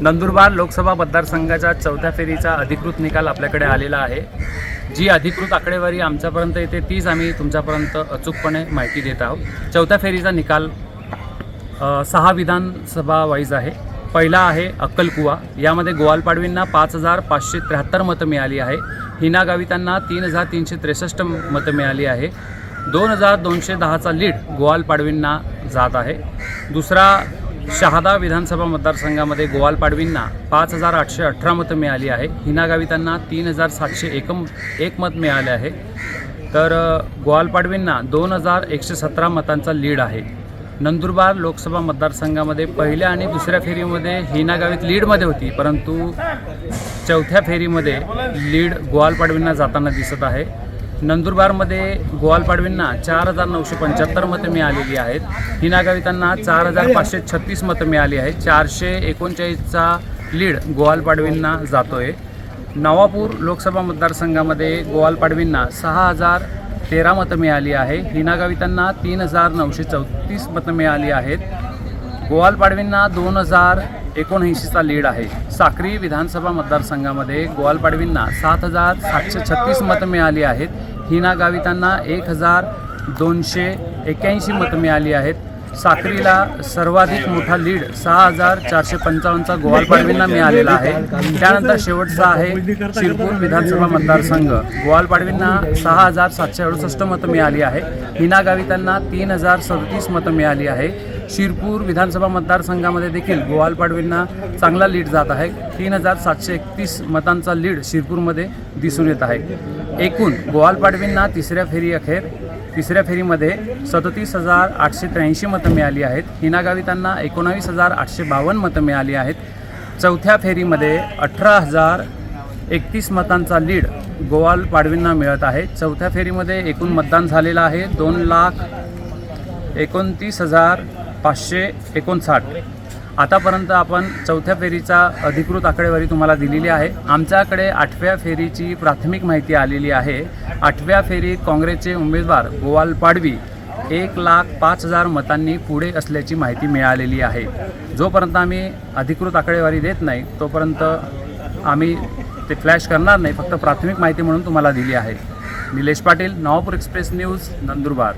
नंदुरबार लोकसभा मतदारसंघाच्या चौथ्या फेरीचा अधिकृत निकाल आपल्याकडे आलेला आहे. जी अधिकृत आकडेवारी आमच्यापर्यंत येते तीच आम्ही तुमच्यापर्यंत अचूकपणे माहिती देत आहोत. चौथ्या फेरीचा निकाल सहा विधानसभा वाईज आहे. पहिला आहे अक्कलकुवा. यामध्ये गोवालपाडवींना पाच हजार पाचशे त्र्याहत्तर मतं मिळाली आहे. हिना गावितांना तीन हजार तीनशे त्रेसष्ट मतं मिळाली आहे. दोन हजार दोनशे दहाचा लीड गोवालपाडवींना जात आहे. दुसरा शहादा विधानसभा मतदारसंघामध्ये गोवाल पाडवींना पाच हजार आठशे अठरा मतं मिळाली आहे. हिना गावितांना तीन हजार सातशे एकम एक मत मिळाले आहे. तर गोवाल पाडवींना दोन हजार एकशे सतरा मतांचा लीड आहे. नंदुरबार लोकसभा मतदारसंघामध्ये पहिल्या आणि दुसऱ्या फेरीमध्ये हिना गावित लीडमध्ये होती परंतु चौथ्या फेरीमध्ये लीड गोवाल पाडवींना जाताना दिसत आहे. नंदुरबारमध्ये गोवालपाडवींना चार हजार नऊशे पंच्याहत्तर मतं मिळालेली आहेत. हिना गावितांना चार हजार पाचशे छत्तीस मतं मिळाली आहेत. चारशे एकोणचाळीसचा लीड गोवालपाडवींना जातो जातोय. नवापूर लोकसभा मतदारसंघामध्ये गोवालपाडवींना सहा हजार तेरा मतं मिळाली आहे. हिना गावितांना तीन हजार नऊशे चौतीस मतं मिळाली आहेत. गोवालपाडवींना दोन हजार एकोणऐंशीचा लीड आहे. साक्री विधानसभा मतदारसंघामध्ये गोवालपाडवींना सात हजार सातशे छत्तीस मतं मिळाली आहेत. हिना गावितांना एक हजार दोनशे एक्याऐंशी मतं मिळाली आहेत. साक्रीला सर्वाधिक मोठा लीड सहा हजार चारशे पंचावन्नचा गोवालपाडवींना मिळालेला आहे. त्यानंतर शेवटचा आहे शिरपूर विधानसभा मतदारसंघ. गोवालपाडवींना सहा हजार सातशे अडुसष्ट मतं मिळाली आहे. हिना गावितांना तीन हजार सदतीस मतं मिळाली आहे. शिरपूर विधानसभा मतदारसंघामध्ये देखील गोवाल पाडवींना चांगला लीड जात आहे. तीन हजार सातशे एकतीस मतांचा लीड शिरपूरमध्ये दिसून येत आहे. एकूण गोवाल पाडवींना तिसऱ्या फेरी अखेर तिसऱ्या फेरीमध्ये सदतीस हजार आठशे त्र्याऐंशी मतं मिळाली आहेत. हिना त्यांना एकोणावीस हजार आठशे बावन्न मतं मिळाली आहेत. चौथ्या फेरीमध्ये अठरा हजार एकतीस मतांचा लीड गोवाल पाडवींना मिळत आहे. चौथ्या फेरीमध्ये एकूण मतदान झालेलं आहे. दोन लाख एकोणतीस हजार पाचशे एकोणसाठ. आतापर्यंत आपण चौथ्या फेरीचा अधिकृत आकडेवारी तुम्हाला दिलेली आहे. आमच्याकडे आठव्या फेरीची प्राथमिक माहिती आलेली आहे. आठव्या फेरीत काँग्रेसचे उमेदवार गोवाल पाडवी एक लाख पाच हजार मतांनी पुढे असल्याची माहिती मिळालेली आहे. जोपर्यंत आम्ही अधिकृत आकडेवारी देत नाही तोपर्यंत आम्ही ते फ्लॅश करणार नाही. फक्त प्राथमिक माहिती म्हणून तुम्हाला दिली आहे. Nilesh Patil Navapur express news Nandurbar.